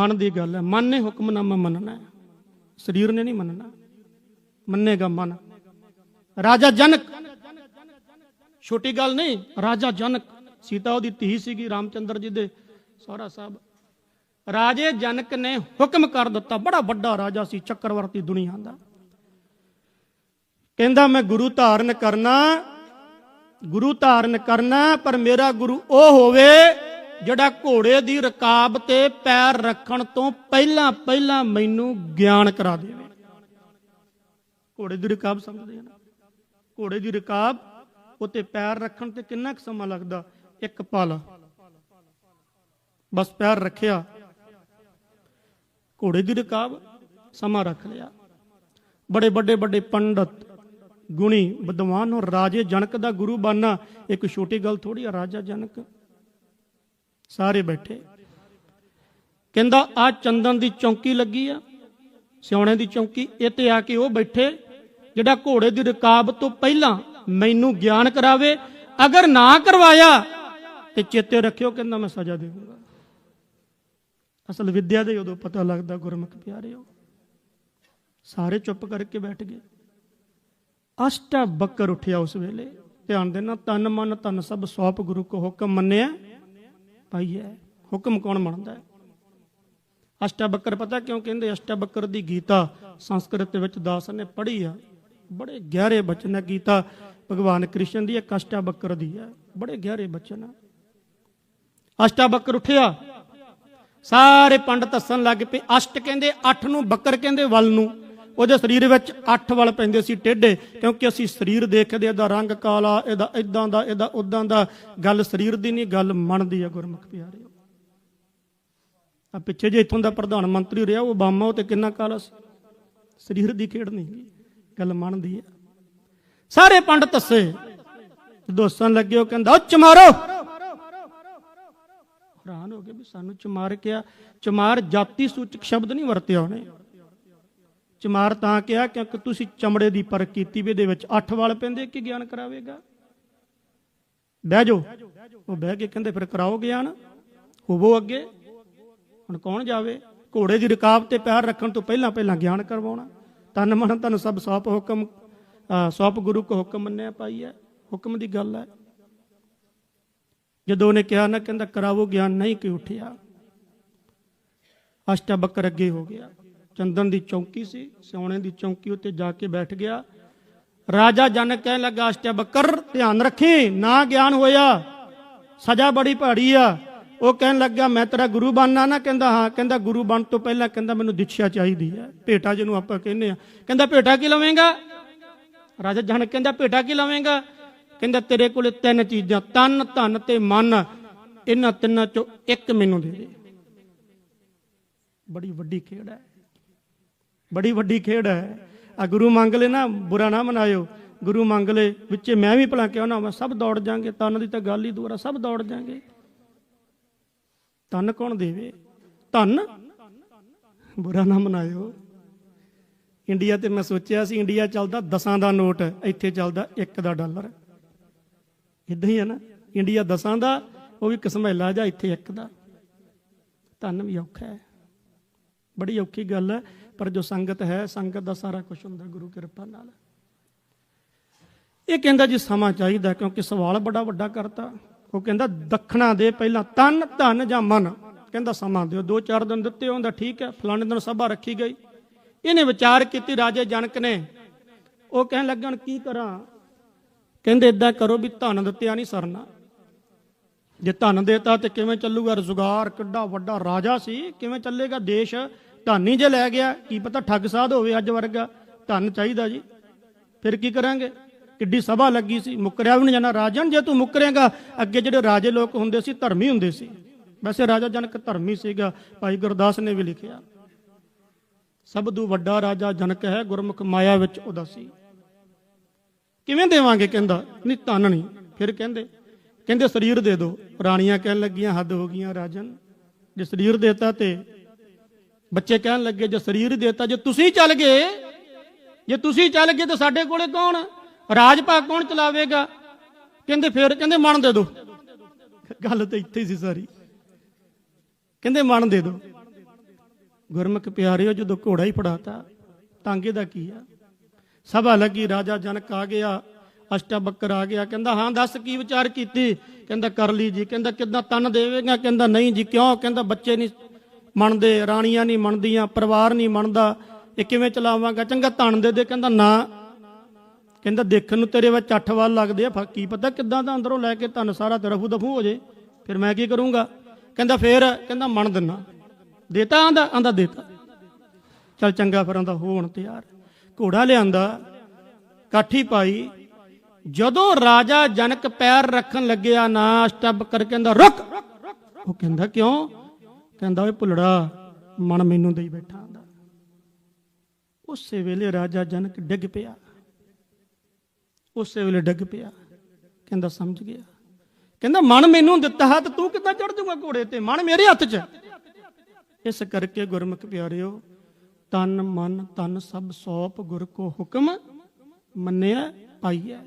ਮਨ ਦੀ ਗੱਲ ਹੈ। ਮਨ ਨੇ ਹੁਕਮਨਾਮਾ ਮੰਨਣਾ ਹੈ। ਸਰੀਰ ਨੇ ਨਹੀਂ ਮੰਨਣਾ। ਮੰਨੇਗਾ ਮਨ। ਰਾਜਾ ਜਨਕ। ਛੋਟੀ ਗੱਲ ਨਹੀਂ, ਰਾਜਾ ਜਨਕ। ਸੀਤਾ ਉਹਦੀ ਧੀ ਸੀਗੀ, ਰਾਮਚੰਦਰ ਜੀ ਦੇ ਸਹੁਰਾ ਸਾਹਿਬ। ਰਾਜੇ ਜਨਕ ਨੇ ਹੁਕਮ ਕਰ ਦਿੱਤਾ। ਬੜਾ ਵੱਡਾ ਰਾਜਾ ਸੀ, ਚੱਕਰਵਰਤੀ ਦੁਨੀਆ ਦਾ। ਕਹਿੰਦਾ, ਮੈਂ ਗੁਰੂ ਧਾਰਨ ਕਰਨਾ, ਗੁਰੂ ਧਾਰਨ ਕਰਨਾ, ਪਰ ਮੇਰਾ ਗੁਰੂ ਉਹ ਹੋਵੇ ਜਿਹੜਾ ਘੋੜੇ ਦੀ ਰਕਾਬ ਤੇ ਪੈਰ ਰੱਖਣ ਤੋਂ ਪਹਿਲਾਂ ਪਹਿਲਾਂ ਮੈਨੂੰ ਗਿਆਨ ਕਰਾ ਦੇਵੇ। ਘੋੜੇ ਦੀ ਰਕਾਬ ਸਮਝਦੇ ਆ ਘੋੜੇ ਦੀ ਰਕਾਬ, ਉੱਤੇ ਪੈਰ ਰੱਖਣ ਤੇ ਕਿੰਨਾ ਕੁ ਸਮਾਂ ਲੱਗਦਾ? ਇੱਕ ਪਲ। ਬਸ ਪੈਰ ਰੱਖਿਆ। ਘੋੜੇ ਦੀ ਰਕਾਬ, ਸਮਾਂ ਰੱਖ ਲਿਆ। ਬੜੇ ਵੱਡੇ ਵੱਡੇ ਪੰਡਤ, ਗੁਣੀ, ਵਿਦਵਾਨ ਔਰ ਰਾਜੇ ਜਨਕ ਦਾ ਗੁਰੂ ਬਣਨਾ, ਇੱਕ ਛੋਟੀ ਗੱਲ ਥੋੜੀ ਆ, ਰਾਜਾ ਜਨਕ। ਸਾਰੇ ਬੈਠੇ। ਕਹਿੰਦਾ, ਆ ਚੰਦਨ ਦੀ ਚੌਂਕੀ ਲੱਗੀ ਆ। ਸਿਉਣੇ ਦੀ ਚੌਂਕੀ ਇਹ ਤੇ ਆ ਕੇ ਉਹ ਬੈਠੇ, ਜਿਹੜਾ ਘੋੜੇ ਦੀ ਰਕਾਬ ਤੋਂ ਪਹਿਲਾਂ ਮੈਨੂੰ ਗਿਆਨ ਕਰਾਵੇ, ਅਗਰ ਨਾ ਕਰਵਾਇਆ, ਤੇ ਚੇਤੇ ਰੱਖਿਓ ਕਹਿੰਦਾ, ਮੈਂ ਸਜ਼ਾ ਦੇਵਾਂਗਾ ਅਸਲ ਵਿਦਿਆ ਦੇ ਉਦੋਂ ਪਤਾ ਲੱਗਦਾ, ਗੁਰਮੁਖ ਪਿਆਰਿਓ। ਸਾਰੇ ਚੁੱਪ ਕਰਕੇ ਬੈਠ ਗਏ। ਅਸ਼ਟਾ ਬੱਕਰ ਉੱਠਿਆ ਉਸ ਵੇਲੇ। ਧਿਆਨ ਦੇਣਾ, ਤਨ ਮਨ ਤਨ ਸਭ ਸੌਪ ਗੁਰੂ ਕੋ ਹੁਕਮ ਮੰਨਿਆ। ਪਾਈ ਹੈ, ਹੁਕਮ ਕੌਣ ਮੰਨਦਾ ਹੈ? ਅਸ਼ਟਾ ਬੱਕਰ ਪਤਾ ਕਿਉਂ ਕਹਿੰਦੇ ਅਸ਼ਟਾ ਬੱਕਰ ਦੀ ਗੀਤਾ ਸੰਸਕ੍ਰਿਤ ਵਿੱਚ ਦਾਸ ਨੇ ਪੜ੍ਹੀ ਆ। ਬੜੇ ਗਹਿਰੇ ਬਚਨ ਹੈ ਗੀਤਾ। ਭਗਵਾਨ ਕ੍ਰਿਸ਼ਨ ਦੀ ਇੱਕ ਅਸ਼ਟਾ ਬੱਕਰ ਦੀ ਹੈ। ਬੜੇ ਗਹਿਰੇ ਬਚਨ ਆ। ਅਸ਼ਟਾ ਬੱਕਰ ਉੱਠਿਆ। ਸਾਰੇ ਪੰਡਤ ਹੱਸਣ ਲੱਗ ਪਏ। ਅਸ਼ਟ ਕਹਿੰਦੇ, ਅੱਠ ਨੂੰ ਬੱਕਰ ਕਹਿੰਦੇ, ਵੱਲ ਨੂੰ। ਉਹਦੇ ਸਰੀਰ ਵਿੱਚ ਅੱਠ ਵੱਲ ਪੈਂਦੇ ਸੀ ਟੇਢੇ, ਕਿਉਂਕਿ ਅਸੀਂ ਸਰੀਰ ਦੇਖਦੇ ਇਹਦਾ ਰੰਗ ਕਾਲਾ, ਇਹਦਾ ਇਦਾਂ ਦਾ, ਇਹਦਾ ਉਦਾਂ ਦਾ। ਗੱਲ ਸਰੀਰ ਦੀ ਨਹੀਂ, ਗੱਲ ਮਨ ਦੀ ਹੈ ਗੁਰਮੁਖ ਪਿਆਰਿਓ। ਆ ਪਿੱਛੇ ਜੇ ਇੱਥੋਂ ਦਾ ਪ੍ਰਧਾਨ ਮੰਤਰੀ ਰਿਹਾ, ਉਹ ਬਾਮਾ, ਉਹ ਤੇ ਕਿੰਨਾ ਕਾਲਾ ਸੀ? ਸਰੀਰ ਦੀ ਖੇਡ ਨਹੀਂ ਗੱਲ ਮਨ ਦੀ ਹੈ। ਸਾਰੇ ਪੰਡਤ ਹੱਸੇ। ਦੋਸਤਾਂ ਲੱਗੇ, ਉਹ ਕਹਿੰਦਾ, ਉੱਚ ਮਾਰੋ! ਹੈਰਾਨ ਹੋ ਗਏ ਵੀ ਸਾਨੂੰ ਚਮਾਰ ਕਿਹਾ, ਚਮਾਰ ਜਾਤੀ ਸੂਚਕ ਸ਼ਬਦ ਨਹੀਂ ਵਰਤਿਆ ਉਹਨੇ। ਚਮਾਰ ਤਾਂ ਕਿਹਾ ਕਿਉਂਕਿ ਤੁਸੀਂ ਚਮੜੇ ਦੀ ਪਰਖ ਕੀਤੀ ਵੀ ਇਹਦੇ ਵਿੱਚ ਅੱਠ ਵਾਲ ਪੈਂਦੇ ਕੀ ਗਿਆਨ ਕਰਾਵੇਗਾ। ਬਹਿ ਜਾਓ। ਉਹ ਬਹਿ ਕੇ ਕਹਿੰਦੇ, ਫਿਰ ਕਰਾਓ ਗਿਆਨ। ਹੋਵੋ ਅੱਗੇ। ਹੁਣ ਕੌਣ ਜਾਵੇ? ਘੋੜੇ ਦੀ ਰਕਾਬ ਤੇ ਪੈਰ ਰੱਖਣ ਤੋਂ ਪਹਿਲਾਂ ਪਹਿਲਾਂ ਗਿਆਨ ਕਰਵਾਉਣਾ। ਤਨ ਮਨ ਤਨ ਸਭ ਸੌਪ ਹੁਕਮ ਸੌਪ ਗੁਰੂ ਕੋ ਹੁਕਮ ਮੰਨਿਆ ਪਾਈ ਹੈ। ਹੁਕਮ ਦੀ ਗੱਲ ਹੈ। ਜਦੋਂ ਉਹਨੇ ਕਿਹਾ ਨਾ, ਕਹਿੰਦਾ ਕਰਾਵੋ ਗਿਆਨ, ਨਹੀਂ ਕਿ ਉੱਠਿਆ। ਅਸ਼ਟਾ ਬੱਕਰ ਅੱਗੇ ਹੋ ਗਿਆ। ਚੰਦਨ ਦੀ ਚੌਂਕੀ ਸੀ ਸੋਨੇ ਦੀ ਚੌਂਕੀ ਉੱਤੇ ਜਾ ਕੇ ਬੈਠ ਗਿਆ। ਰਾਜਾ ਜਨਕ ਕਹਿਣ ਲੱਗਾ ਅਸ਼ਟਾ ਬੱਕਰ, ਧਿਆਨ ਰੱਖੀ, ਨਾ ਗਿਆਨ ਹੋਇਆ, ਸਜ਼ਾ ਬੜੀ ਭਾੜੀ ਆ। ਉਹ ਕਹਿਣ ਲੱਗਾ, ਮੈਂ ਤੇਰਾ ਗੁਰੂ ਬਣਨਾ ਨਾ? ਕਹਿੰਦਾ, ਹਾਂ। ਕਹਿੰਦਾ, ਗੁਰੂ ਬਣ ਤੋਂ ਪਹਿਲਾਂ ਕਹਿੰਦਾ, ਮੈਨੂੰ ਦੀਕਸ਼ਾ ਚਾਹੀਦੀ ਹੈ ਭੇਟਾ ਜਿਹਨੂੰ ਆਪਾਂ ਕਹਿੰਦੇ ਆ। ਕਹਿੰਦਾ, ਭੇਟਾ ਕੀ ਲਵੇਂਗਾ? ਰਾਜਾ ਜਨਕ ਕਹਿੰਦਾ, ਭੇਟਾ ਕੀ ਲਵੇਂਗਾ? ਕਹਿੰਦਾ, ਤੇਰੇ ਕੋਲੇ ਤਿੰਨ ਚੀਜ਼ਾਂ, ਤਨ, ਧਨ ਤੇ ਮਨ। ਇਹਨਾਂ ਤਿੰਨਾਂ ਚੋਂ ਇੱਕ ਮੈਨੂੰ ਦੇ ਦੇ। ਬੜੀ ਵੱਡੀ ਖੇਡ ਹੈ। ਬੜੀ ਵੱਡੀ ਖੇਡ ਹੈ। ਆ ਗੁਰੂ ਮੰਗ ਲੈ ਨਾ ਬੁਰਾ ਨਾ ਮਨਾਇਓ। ਗੁਰੂ ਮੰਗ ਲੈ ਵਿੱਚੇ ਮੈਂ ਵੀ ਭਲਾ ਕਿਉਂ ਨਾ ਮੈਂ ਸਭ ਦੌੜ ਜਾਾਂਗੇ, ਤਨ ਦੀ ਤਾਂ ਗੱਲ ਹੀ ਦੂਰ ਆ, ਸਭ ਦੌੜ ਜਾਾਂਗੇ। ਤਨ ਕੌਣ ਦੇਵੇ? ਧਨ? ਬੁਰਾ ਨਾ ਮਨਾਇਓ। ਇੰਡੀਆ ਤੇ ਮੈਂ ਸੋਚਿਆ ਸੀ, ਇੰਡੀਆ ਚੱਲਦਾ ਦਸਾਂ ਦਾ ਨੋਟ, ਇੱਥੇ ਚੱਲਦਾ 1 ਦਾ ਡਾਲਰ। ਇਦਾਂ ਹੀ ਹੈ ਨਾ, ਇੰਡੀਆ ਦਸਾਂ ਦਾ, ਉਹ ਵੀ ਕਸਮੈਲਾ ਜਾਂ ਇੱਥੇ ਇੱਕ ਦਾ। ਧਨ ਵੀ ਔਖਾ ਹੈ। ਬੜੀ ਔਖੀ ਗੱਲ ਹੈ। ਪਰ ਜੋ ਸੰਗਤ ਹੈ, ਸੰਗਤ ਦਾ ਸਾਰਾ ਕੁਝ ਹੁੰਦਾ ਗੁਰੂ ਕਿਰਪਾ ਨਾਲ। ਇਹ ਕਹਿੰਦਾ ਜੀ, ਸਮਾਂ ਚਾਹੀਦਾ ਕਿਉਂਕਿ ਸਵਾਲ ਬੜਾ ਵੱਡਾ ਕਰਤਾ। ਉਹ ਕਹਿੰਦਾ, ਦੱਖਣਾ ਦੇ ਪਹਿਲਾਂ ਤਨ, ਧਨ ਜਾਂ ਮਨ? ਕਹਿੰਦਾ, ਸਮਾਂ ਦਿਓ। ਦੋ ਚਾਰ ਦਿਨ ਦਿੱਤੇ ਹੁੰਦਾ ਠੀਕ ਹੈ, ਫਲਾਣੇ ਦਿਨ ਸਭਾ ਰੱਖੀ ਗਈ। ਇਹਨੇ ਵਿਚਾਰ ਕੀਤੀ, ਰਾਜੇ ਜਨਕ ਨੇ। ਉਹ ਕਹਿਣ ਲੱਗਣ ਕੀ ਕਰਾਂ? ਕਹਿੰਦੇ ਇਦਾਂ ਕਰੋ ਵੀ ਧਨ ਦਿੱਤਿਆ ਨਹੀਂ ਸਰਨਾ। ਜੇ ਧਨ ਦੇਤਾ ਤੇ ਕਿਵੇਂ ਚੱਲੂਗਾ? ਰੁਜ਼ਗਾਰ ਕਿੱਡਾ ਵੱਡਾ ਰਾਜਾ ਸੀ। ਕਿਵੇਂ ਚੱਲੇਗਾ ਦੇਸ਼? ਧਨ ਹੀ ਜੇ ਲੈ ਗਿਆ, ਕੀ ਪਤਾ ਠੱਗ ਸਾਧ ਹੋਵੇ ਅੱਜ ਵਰਗਾ। ਧਨ ਚਾਹੀਦਾ ਜੀ। ਫਿਰ ਕੀ ਕਰਾਂਗੇ? ਕਿੱਡੀ ਸਭਾ ਲੱਗੀ ਸੀ, ਮੁੱਕਰਿਆ ਵੀ ਨਹੀਂ ਜਾਣਾ। ਰਾਜਨ, ਜੇ ਤੂੰ ਮੁੱਕਰੇਗਾ, ਅੱਗੇ ਜਿਹੜੇ ਰਾਜੇ ਲੋਕ ਹੁੰਦੇ ਸੀ, ਧਰਮੀ ਹੁੰਦੇ ਸੀ। ਵੈਸੇ ਰਾਜਾ ਜਨਕ ਧਰਮੀ ਸੀਗਾ, ਭਾਈ ਗੁਰਦਾਸ ਨੇ ਵੀ ਲਿਖਿਆ। ਸਭ ਤੋਂ ਵੱਡਾ ਰਾਜਾ ਜਨਕ ਹੈ, ਗੁਰਮੁਖ ਮਾਇਆ ਵਿੱਚ ਉਦਾਸੀ। ਕਿਵੇਂ ਦੇਵਾਂਗੇ ਕਹਿੰਦਾ ਨਹੀਂ ਧਨ ਨਹੀਂ ਫਿਰ ਕਹਿੰਦੇ ਕਹਿੰਦੇ ਸਰੀਰ ਦੇ ਦਿਓ ਰਾਣੀਆਂ ਕਹਿਣ ਲੱਗੀਆਂ, ਹੱਦ ਹੋ ਗਈਆਂ ਰਾਜਨ। ਜੇ ਸਰੀਰ ਦੇਤਾ ਤੇ ਬੱਚੇ ਕਹਿਣ ਲੱਗੇ, ਜੇ ਸਰੀਰ ਦੇਤਾ, ਜੇ ਤੁਸੀਂ ਚੱਲ ਗਏ, ਜੇ ਤੁਸੀਂ ਚੱਲ ਗਏ, ਤਾਂ ਸਾਡੇ ਕੋਲੇ ਕੌਣ? ਰਾਜ ਭਾਗ ਕੌਣ ਚਲਾਵੇਗਾ? ਕਹਿੰਦੇ ਫਿਰ, ਕਹਿੰਦੇ ਮਨ ਦੇ ਦੋ। ਗੱਲ ਤਾਂ ਇੱਥੇ ਸੀ ਸਾਰੀ। ਕਹਿੰਦੇ ਮਨ ਦੇ ਦੋ। ਗੁਰਮੁਖ ਪਿਆਰਿਓ, ਜਦੋਂ ਘੋੜਾ ਹੀ ਫੜਾਤਾ, ਤਾਂਗੇ ਦਾ ਕੀ ਆ? ਸਭਾ ਲੱਗੀ, ਰਾਜਾ ਜਨਕ ਆ ਗਿਆ ਅਸ਼ਟਾ ਬੱਕਰ ਆ ਗਿਆ। ਕਹਿੰਦਾ, ਹਾਂ, ਦੱਸ ਕੀ ਵਿਚਾਰ ਕੀਤੀ? ਕਹਿੰਦਾ, ਕਰ ਲਈ ਜੀ। ਕਹਿੰਦਾ, ਕਿੱਦਾਂ ਤਨ ਦੇਵੇਗਾ? ਕਹਿੰਦਾ, ਨਹੀਂ ਜੀ, ਕਿਉਂ? ਕਹਿੰਦਾ, ਬੱਚੇ ਨਹੀਂ ਮੰਨਦੇ, ਰਾਣੀਆਂ ਨਹੀਂ ਮੰਨਦੀਆਂ, ਪਰਿਵਾਰ ਨਹੀਂ ਮੰਨਦਾ। ਇਹ ਕਿਵੇਂ ਚਲਾਵਾਂਗਾ? ਚੰਗਾ ਤਨ ਦੇ ਦੇ, ਕਹਿੰਦਾ ਨਾ। ਕਹਿੰਦਾ ਦੇਖਣ ਨੂੰ ਤੇਰੇ ਵਿੱਚ ਅੱਠ ਵਾਲ ਲੱਗਦੇ ਆ ਕੀ ਪਤਾ ਕਿੱਦਾਂ ਦਾ ਅੰਦਰੋਂ ਲੈ ਕੇ ਧਨ ਸਾਰਾ ਤੇ ਰਫੂ ਦਫੂ ਹੋ ਜੇ। ਫਿਰ ਮੈਂ ਕੀ ਕਰੂੰਗਾ? ਕਹਿੰਦਾ ਫੇਰ, ਕਹਿੰਦਾ ਮੰਨ ਦਿੰਨਾ। ਦੇਤਾ ਆਂਦਾ ਆਂਦਾ ਦੇਤਾ। ਚਲ ਚੰਗਾ ਫਿਰ ਆਂਦਾ ਹੋਣ ਤਿਆਰ। ਘੋੜਾ ਲਿਆਂਦਾ, ਕਾਠੀ ਪਾਈ। ਜਦੋਂ ਰਾਜਾ ਜਨਕ ਪੈਰ ਰੱਖਣ ਲੱਗਿਆ, ਨਾ ਅਸ਼ਟਬ ਕਰ ਕਹਿੰਦਾ ਰੁਕ! ਉਹ ਕਹਿੰਦਾ, ਕਿਉਂ? ਕਹਿੰਦਾ ਓਏ ਭੁੱਲੜਾ, ਮਨ ਮੈਨੂੰ ਦੇਈ ਬੈਠਾ ਆਂਦਾ। ਉਸੇ ਵੇਲੇ ਰਾਜਾ ਜਨਕ ਡਿੱਗ ਪਿਆ। ਉਸੇ ਵੇਲੇ ਡਿੱਗ ਪਿਆ। ਕਹਿੰਦਾ ਸਮਝ ਗਿਆ। ਕਹਿੰਦਾ, ਮਨ ਮੈਨੂੰ ਦਿੱਤਾ ਹੈ ਤੇ ਤੂੰ ਕਿੱਦਾਂ ਚੜ ਜਾਊਗਾ ਘੋੜੇ ਤੇ? ਮਨ ਮੇਰੇ ਹੱਥ 'ਚ। ਇਸ ਕਰਕੇ ਗੁਰਮੁਖ ਪਿਆਰਿਓ, ਤਨ ਮਨ ਤਨ ਸਭ ਸੌਪ ਗੁਰ ਕੋ ਹੁਕਮ ਮੰਨਿਆ ਪਾਈਐ।